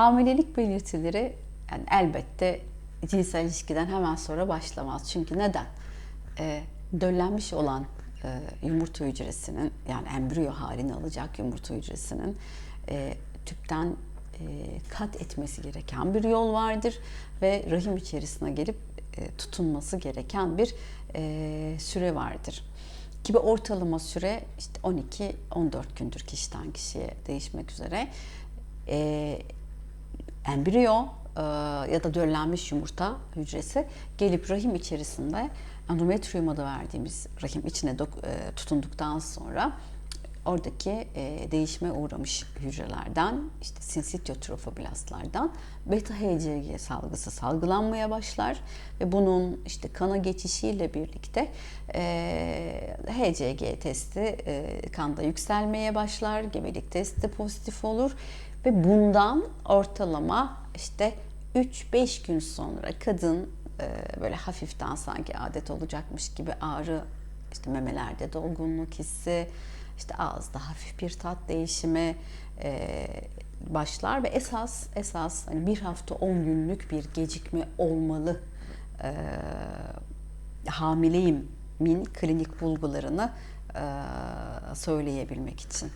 Hamilelik belirtileri yani elbette cinsel ilişkiden hemen sonra başlamaz. Çünkü neden? Ee, döllenmiş olan e, yumurta hücresinin yani embriyo halini alacak yumurta hücresinin e, tüpten e, kat etmesi gereken bir yol vardır ve rahim içerisine gelip e, tutunması gereken bir e, süre vardır. Gibi ortalama süre işte 12-14 gündür kişiden kişiye değişmek üzere. E, embriyo e, ya da döllenmiş yumurta hücresi gelip rahim içerisinde endometrium adı verdiğimiz rahim içine e, tutunduktan sonra oradaki e, değişime uğramış hücrelerden işte sinsitio trofoblastlardan beta HCG salgısı salgılanmaya başlar ve bunun işte kana geçişiyle birlikte e, HCG testi e, kanda yükselmeye başlar, gebelik testi pozitif olur ve bundan ortalama işte 3-5 gün sonra kadın e, böyle hafiften sanki adet olacakmış gibi ağrı, işte memelerde dolgunluk hissi, işte ağızda hafif bir tat değişimi e, başlar ve esas esas hani bir hafta 10 günlük bir gecikme olmalı e, hamileyim klinik bulgularını e, söyleyebilmek için.